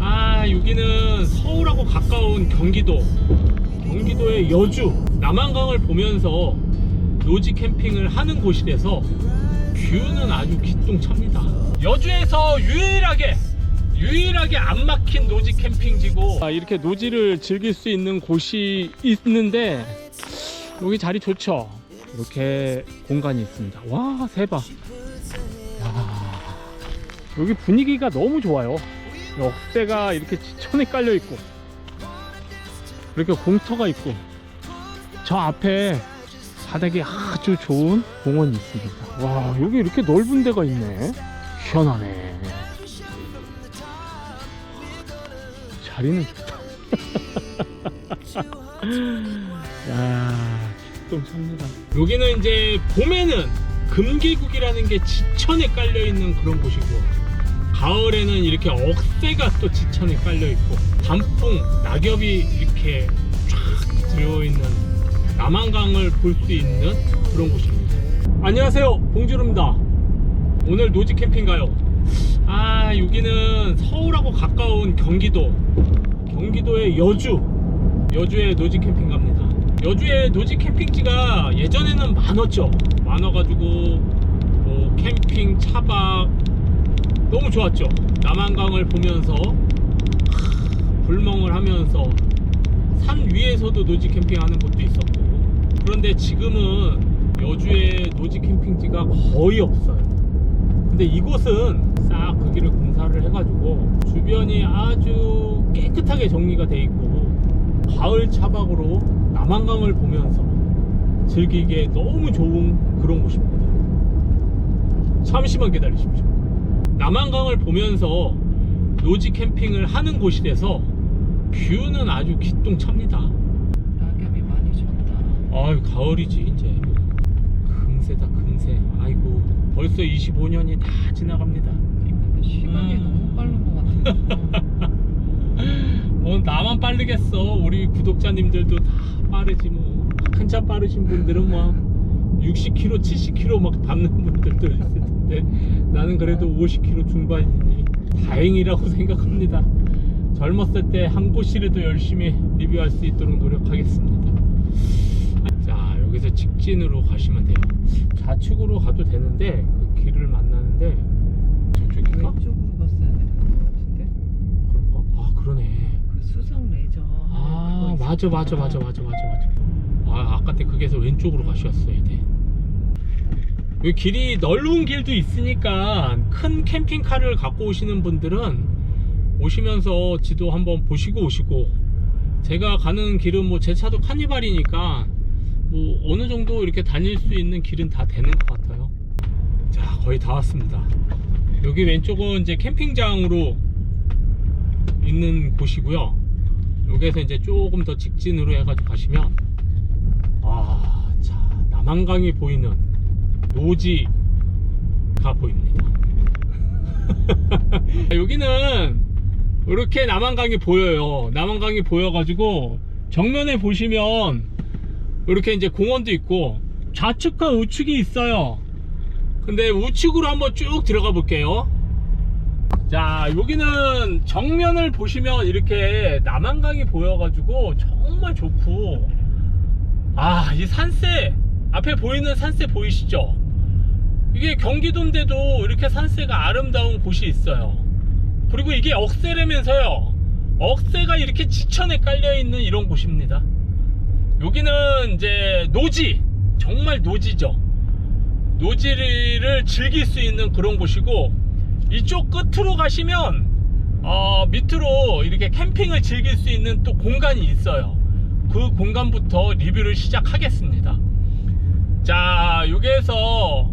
아 여기는 서울하고 가까운 경기도 경기도의 여주 남한강을 보면서 노지 캠핑을 하는 곳이라서 뷰는 아주 기똥찹니다. 여주에서 유일하게 유일하게 안 막힌 노지 캠핑지고 아, 이렇게 노지를 즐길 수 있는 곳이 있는데 여기 자리 좋죠? 이렇게 공간이 있습니다. 와 세봐 야, 여기 분위기가 너무 좋아요 역대가 이렇게 지천에 깔려 있고 이렇게 공터가 있고 저 앞에 바닥이 아주 좋은 공원이 있습니다. 와 여기 이렇게 넓은 데가 있네. 시원하네. 자리는 좋다. 야 기똥 찹니다. 여기는 이제 봄에는 금계국이라는 게 지천에 깔려 있는 그런 곳이고 가을에는 이렇게 억새가 또 지천에 깔려 있고 단풍 낙엽이 이렇게 쫙 들어 있는 남한강을 볼 수 있는 그런 곳입니다. 안녕하세요. 봉주루입니다. 오늘 노지 캠핑 가요? 아 여기는 서울하고 가까운 경기도 경기도의 여주 여주에 노지 캠핑 갑니다. 여주에 노지 캠핑지가 예전에는 많았죠. 많아가지고 뭐 캠핑 차박 너무 좋았죠. 남한강을 보면서 하, 불멍을 하면서 산 위에서도 노지 캠핑하는 곳도 있었고 그런데 지금은 여주에 노지 캠핑지가 거의 없어요. 근데 이곳은 싹 그 길을 공사를 해가지고 주변이 아주 깨끗하게 정리가 돼 있고 가을 차박으로 남한강을 보면서 즐기기에 너무 좋은 그런 곳입니다. 잠시만 기다리십시오 남한강을 보면서 노지 캠핑을 하는 곳이라서 뷰는 아주 기똥찹니다. 낙엽이 많이 졌다. 아유 가을이지 이제. 금세다 금세. 아이고 벌써 25년이 다 지나갑니다. 시간이 음. 너무 빠른 것 같아. 뭐 나만 빠르겠어. 우리 구독자님들도 다 빠르지 뭐. 한참 빠르신 분들은 뭐 60km 70km 막 밟는 분들도 있을 텐데 나는 그래도 50km 중반이니 다행이라고 생각합니다 젊었을 때 한 곳이라도 열심히 리뷰할 수 있도록 노력하겠습니다 자 여기서 직진으로 가시면 돼요 좌측으로 가도 되는데 그 길을 만나는데 저쪽인가? 왼쪽으로 갔어야 되는 것 같은데. 그런가? 아 그러네 그 수성 레저. 아 맞아. 맞아 맞아 맞아 맞아 맞아 아 아까 때 그게서 왼쪽으로 가셨어야 돼 길이 넓은 길도 있으니까 큰 캠핑카를 갖고 오시는 분들은 오시면서 지도 한번 보시고 오시고 제가 가는 길은 뭐 제 차도 카니발이니까 뭐 어느 정도 이렇게 다닐 수 있는 길은 다 되는 것 같아요. 자 거의 다 왔습니다. 여기 왼쪽은 이제 캠핑장으로 있는 곳이고요. 여기에서 이제 조금 더 직진으로 해가지고 가시면 아, 자 남한강이 보이는 노지가 보입니다. 여기는 이렇게 남한강이 보여요. 남한강이 보여가지고 정면에 보시면 이렇게 이제 공원도 있고 좌측과 우측이 있어요. 근데 우측으로 한번 쭉 들어가 볼게요. 자 여기는 정면을 보시면 이렇게 남한강이 보여가지고 정말 좋고 아 이 산세 앞에 보이는 산세 보이시죠 이게 경기도인데도 이렇게 산세가 아름다운 곳이 있어요 그리고 이게 억새라면서요 억새가 이렇게 지천에 깔려있는 이런 곳입니다 여기는 이제 노지 정말 노지죠 노지를 즐길 수 있는 그런 곳이고 이쪽 끝으로 가시면 어, 밑으로 이렇게 캠핑을 즐길 수 있는 또 공간이 있어요. 그 공간부터 리뷰를 시작하겠습니다. 자, 여기에서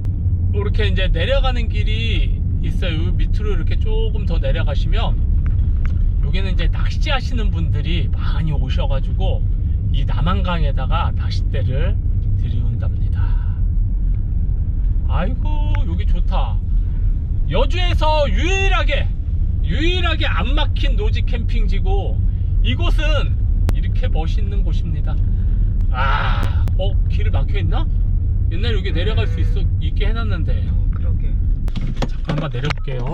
이렇게 이제 내려가는 길이 있어요. 요 밑으로 이렇게 조금 더 내려가시면 여기는 이제 낚시 하시는 분들이 많이 오셔가지고 이 남한강에다가 낚싯대를 들이운답니다. 아이고, 여기 좋다. 여주에서 유일하게 유일하게 안 막힌 노지 캠핑지고 이곳은 이렇게 멋있는 곳입니다. 아, 어 길을 막혀 있나? 옛날 여기 내려갈 수 있어 있게 해놨는데 어, 그러게. 잠깐 한번 내려볼게요.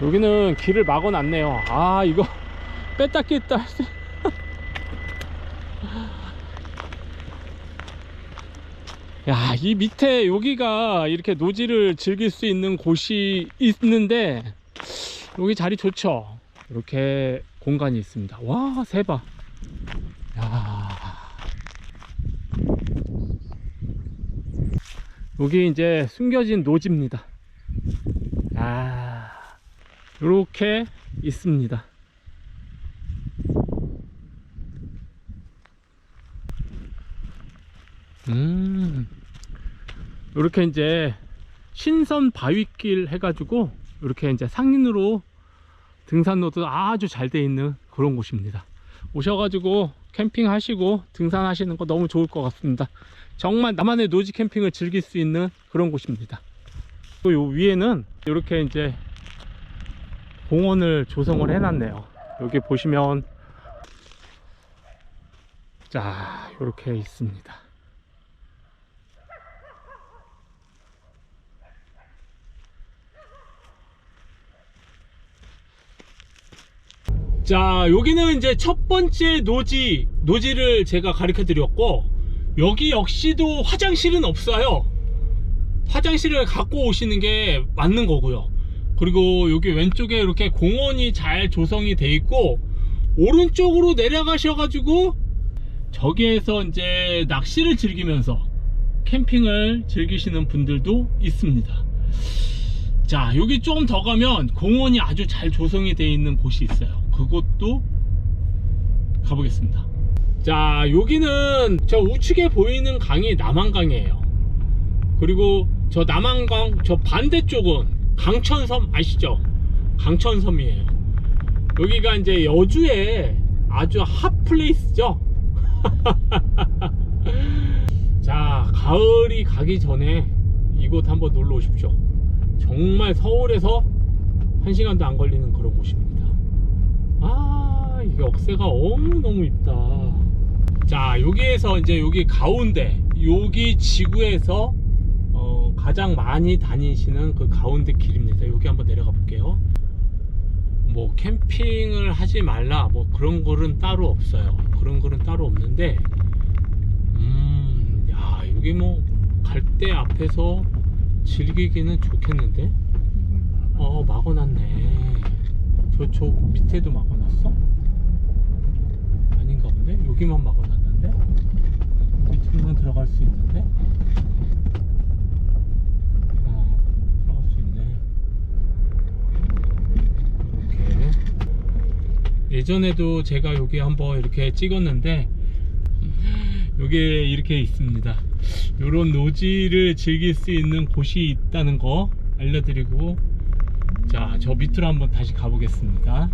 여기는 길을 막아놨네요. 아, 이거 뺐다 수- 야, 이 밑에 여기가 이렇게 노지를 즐길 수 있는 곳이 있는데, 여기 자리 좋죠? 이렇게 공간이 있습니다. 와, 세봐. 야. 여기 이제 숨겨진 노지입니다. 아, 이렇게 있습니다. 음, 이렇게 이제 신선 바위길 해가지고 이렇게 이제 상인으로 등산로도 아주 잘 돼 있는 그런 곳입니다. 오셔가지고 캠핑 하시고 등산하시는 거 너무 좋을 것 같습니다. 정말 나만의 노지 캠핑을 즐길 수 있는 그런 곳입니다. 또 요 위에는 이렇게 이제 공원을 조성을 해놨네요. 여기 보시면 자 이렇게 있습니다. 자 여기는 이제 첫 번째 노지 노지를 제가 가르쳐 드렸고 여기 역시도 화장실은 없어요. 화장실을 갖고 오시는 게 맞는 거고요. 그리고 여기 왼쪽에 이렇게 공원이 잘 조성이 돼 있고 오른쪽으로 내려가셔 가지고 저기에서 이제 낚시를 즐기면서 캠핑을 즐기시는 분들도 있습니다. 자 여기 좀더 가면 공원이 아주 잘 조성이 되어 있는 곳이 있어요 그곳도 가보겠습니다. 자 여기는 저 우측에 보이는 강이 남한강이에요. 그리고 저 남한강 저 반대쪽은 강천섬 아시죠? 강천섬이에요. 여기가 이제 여주의 아주 핫플레이스죠? 자 가을이 가기 전에 이곳 한번 놀러 오십시오. 정말 서울에서 한 시간도 안 걸리는 그런 곳입니다. 억새가 너무너무 있다. 자, 여기에서 이제 여기 가운데, 여기 지구에서 어, 가장 많이 다니시는 그 가운데 길입니다. 여기 한번 내려가 볼게요. 뭐 캠핑을 하지 말라 뭐 그런 거는 따로 없어요. 그런 거는 따로 없는데 음, 야, 여기 뭐 갈대 앞에서 즐기기는 좋겠는데? 어 막아놨네 저쪽 밑에도 막아놨어? 아닌가 본데? 여기만 막아놨는데? 밑으로는 들어갈 수 있는데? 어 들어갈 수 있네 이렇게 예전에도 제가 여기 한번 이렇게 찍었는데 여기 이렇게 있습니다 요런 노지를 즐길 수 있는 곳이 있다는 거 알려드리고 자 저 밑으로 한번 다시 가보겠습니다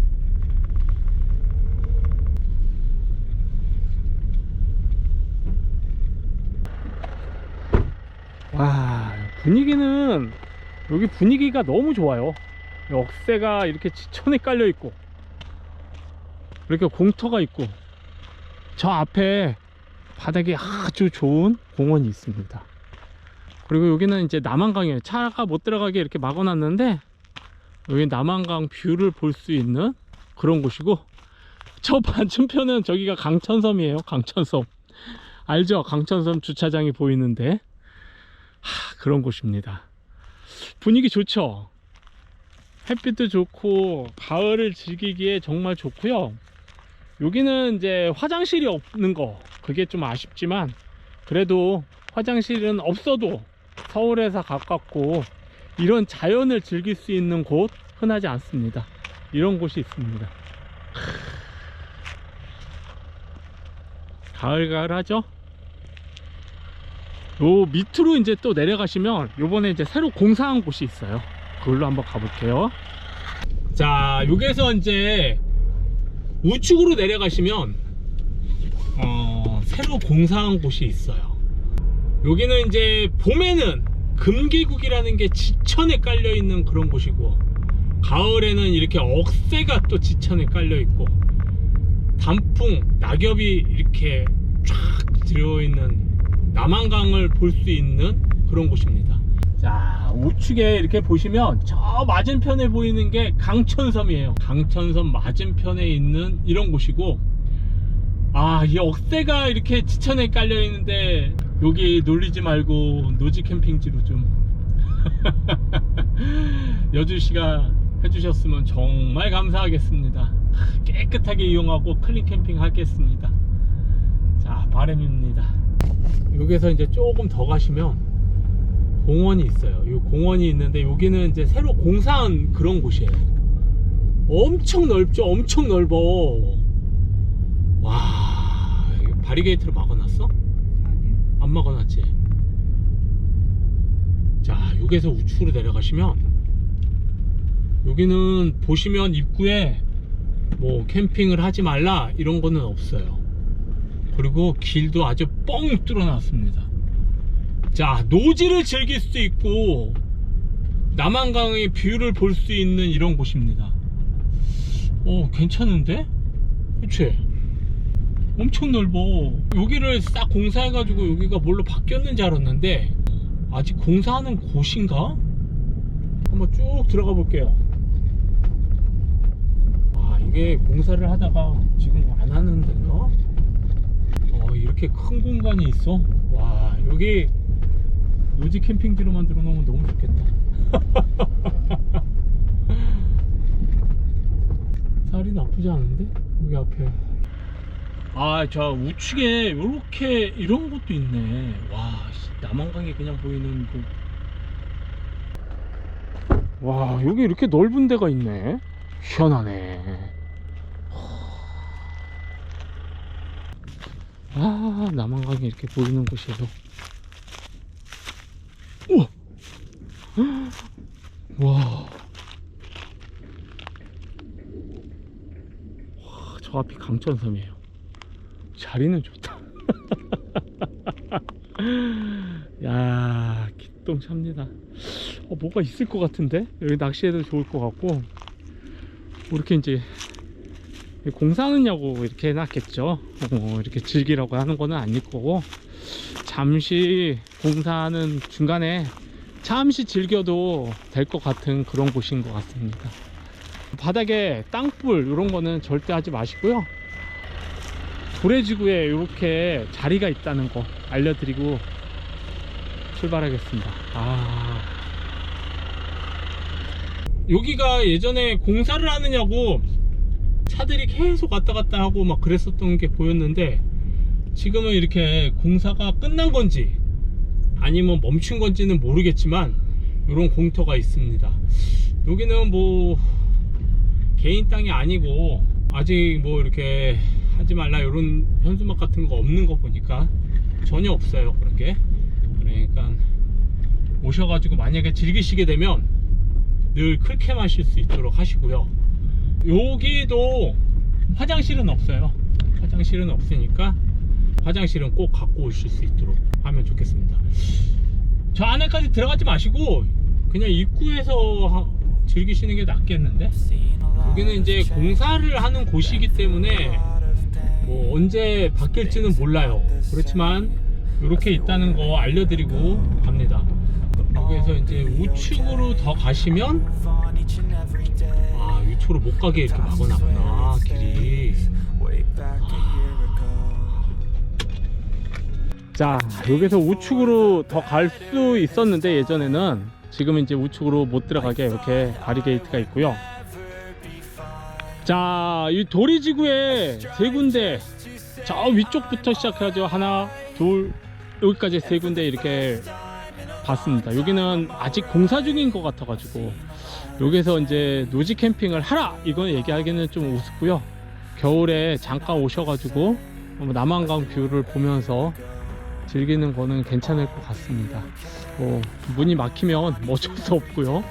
와 분위기는 여기 분위기가 너무 좋아요 억새가 이렇게 지천에 깔려 있고 이렇게 공터가 있고 저 앞에 바닥이 아주 좋은 공원이 있습니다. 그리고 여기는 이제 남한강이에요. 차가 못 들어가게 이렇게 막아놨는데 여기 남한강 뷰를 볼 수 있는 그런 곳이고 저 반대편은 저기가 강천섬이에요. 강천섬 알죠? 강천섬 주차장이 보이는데 하, 그런 곳입니다. 분위기 좋죠? 햇빛도 좋고 가을을 즐기기에 정말 좋고요. 여기는 이제 화장실이 없는 거 그게 좀 아쉽지만 그래도 화장실은 없어도 서울에서 가깝고 이런 자연을 즐길 수 있는 곳 흔하지 않습니다 이런 곳이 있습니다 가을가을하죠 요 밑으로 이제 또 내려가시면 요번에 이제 새로 공사한 곳이 있어요 그걸로 한번 가볼게요 자 여기서 이제 우측으로 내려가시면 어, 새로 공사한 곳이 있어요. 여기는 이제 봄에는 금계국이라는 게 지천에 깔려 있는 그런 곳이고 가을에는 이렇게 억새가 또 지천에 깔려 있고 단풍, 낙엽이 이렇게 쫙 들어있는 남한강을 볼 수 있는 그런 곳입니다. 자 우측에 이렇게 보시면 저 맞은편에 보이는 게 강천섬이에요. 강천섬 맞은편에 있는 이런 곳이고 아이 억새가 이렇게 지천에 깔려 있는데 여기 놀리지 말고 노지 캠핑지로 좀 여주시가 해주셨으면 정말 감사하겠습니다. 깨끗하게 이용하고 클린 캠핑 하겠습니다. 자 바람입니다 여기서 이제 조금 더 가시면 공원이 있어요. 이 공원이 있는데 여기는 이제 새로 공사한 그런 곳이에요. 엄청 넓죠? 엄청 넓어. 와, 이거 바리게이트로 막아놨어? 아니요. 안 막아놨지? 자, 여기서 우측으로 내려가시면 여기는 보시면 입구에 뭐 캠핑을 하지 말라 이런 거는 없어요. 그리고 길도 아주 뻥 뚫어놨습니다. 자, 노지를 즐길 수 있고 남한강의 뷰를 볼 수 있는 이런 곳입니다. 어, 괜찮은데? 그치? 엄청 넓어. 여기를 싹 공사해가지고 여기가 뭘로 바뀌었는지 알았는데 아직 공사하는 곳인가? 한번 쭉 들어가 볼게요. 아, 이게 공사를 하다가 지금 안 하는 데인가? 어, 이렇게 큰 공간이 있어? 와, 여기 노지 캠핑지로 만들어 놓으면 너무 좋겠다. 살이 나쁘지 않은데? 여기 앞에. 아, 저 우측에 이렇게 이런 것도 있네. 와, 씨, 남한강이 그냥 보이는 그. 와, 여기 이렇게 넓은 데가 있네. 시원하네. 아, 남한강이 이렇게 보이는 곳이에서. 우와! 와. 와, 저 앞이 강천섬이에요. 자리는 좋다. 야, 기똥 찹니다. 어, 뭐가 있을 것 같은데? 여기 낚시해도 좋을 것 같고. 뭐 이렇게 이제 공사하느냐고 이렇게 해놨겠죠. 어, 이렇게 즐기라고 하는 거는 아닐 거고. 잠시 공사하는 중간에 잠시 즐겨도 될 것 같은 그런 곳인 것 같습니다. 바닥에 땅불 이런 거는 절대 하지 마시고요. 고래지구에 이렇게 자리가 있다는 거 알려드리고 출발하겠습니다. 아. 여기가 예전에 공사를 하느냐고 차들이 계속 왔다 갔다 하고 막 그랬었던 게 보였는데 지금은 이렇게 공사가 끝난 건지 아니면 멈춘 건지는 모르겠지만 이런 공터가 있습니다. 여기는 뭐 개인 땅이 아니고 아직 뭐 이렇게 하지 말라 이런 현수막 같은 거 없는 거 보니까 전혀 없어요 그런 게 그러니까 오셔가지고 만약에 즐기시게 되면 늘 클게 마실 수 있도록 하시고요 여기도 화장실은 없어요. 화장실은 없으니까 화장실은 꼭 갖고 오실 수 있도록 하면 좋겠습니다. 저 안에까지 들어가지 마시고 그냥 입구에서 하- 즐기시는 게 낫겠는데? 여기는 이제 공사를 하는 곳이기 때문에 뭐 언제 바뀔지는 몰라요. 그렇지만 이렇게 있다는 거 알려드리고 갑니다. 여기서 이제 우측으로 더 가시면 아 위쪽으로 못 가게 이렇게 막아놨구나 길이. 자 여기서 우측으로 더 갈 수 있었는데 예전에는 지금 이제 우측으로 못 들어가게 이렇게 바리게이트가 있고요. 자 이 도리 지구에 세 군데. 저 위쪽부터 시작하죠 하나 둘 여기까지 세 군데 이렇게 봤습니다. 여기는 아직 공사 중인 것 같아 가지고 여기서 이제 노지 캠핑을 하라 이건 얘기하기는 좀 우습고요 겨울에 잠깐 오셔가지고 뭐 남한강 뷰를 보면서 즐기는 거는 괜찮을 것 같습니다. 뭐 문이 막히면 뭐 어쩔 수 없고요.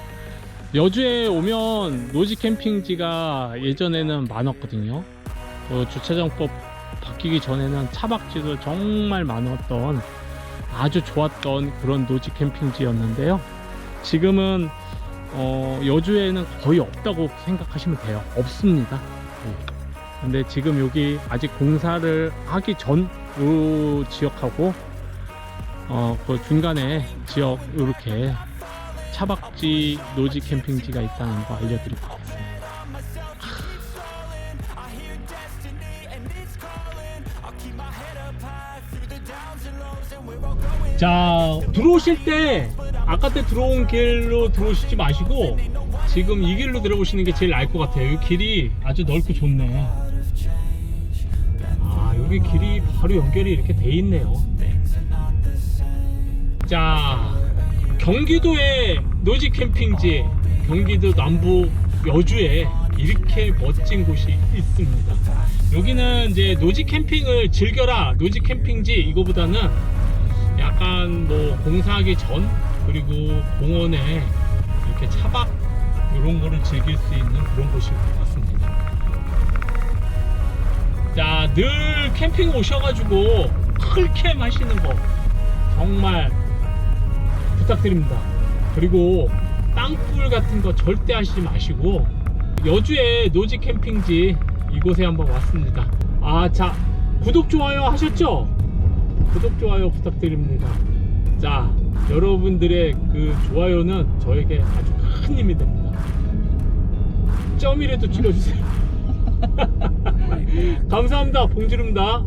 여주에 오면 노지 캠핑지가 예전에는 많았거든요. 그 주차장법 바뀌기 전에는 차박지도 정말 많았던 아주 좋았던 그런 노지 캠핑지였는데요. 지금은 어, 여주에는 거의 없다고 생각하시면 돼요. 없습니다. 네. 근데 지금 여기 아직 공사를 하기 전 요 지역하고 어, 그 중간에 지역 이렇게 차박지 노지 캠핑지가 있다는 거 알려드리고 가겠습니다. 자 들어오실 때 아까 때 들어온 길로 들어오시지 마시고 지금 이 길로 들어오시는 게 제일 나을 것 같아요. 이 길이 아주 넓고 좋네. 아 여기 길이 바로 연결이 이렇게 돼 있네요. 네. 자 경기도의 노지 캠핑지 경기도 남부 여주에 이렇게 멋진 곳이 있습니다. 여기는 이제 노지 캠핑을 즐겨라 노지 캠핑지 이거보다는 약간 뭐 공사하기 전 그리고 공원에 이렇게 차박 이런 거를 즐길 수 있는 그런 곳인 것 같습니다. 자, 늘 캠핑 오셔가지고 클캠 하시는 거 정말 부탁드립니다. 그리고 땅굴 같은 거 절대 하시지 마시고 여주의 노지 캠핑지 이곳에 한번 왔습니다. 아, 자, 구독 좋아요 하셨죠? 구독 좋아요 부탁드립니다. 자, 여러분들의 그 좋아요는 저에게 아주 큰 힘이 됩니다. 점이라도 찍어주세요. 감사합니다. 봉지릅니다.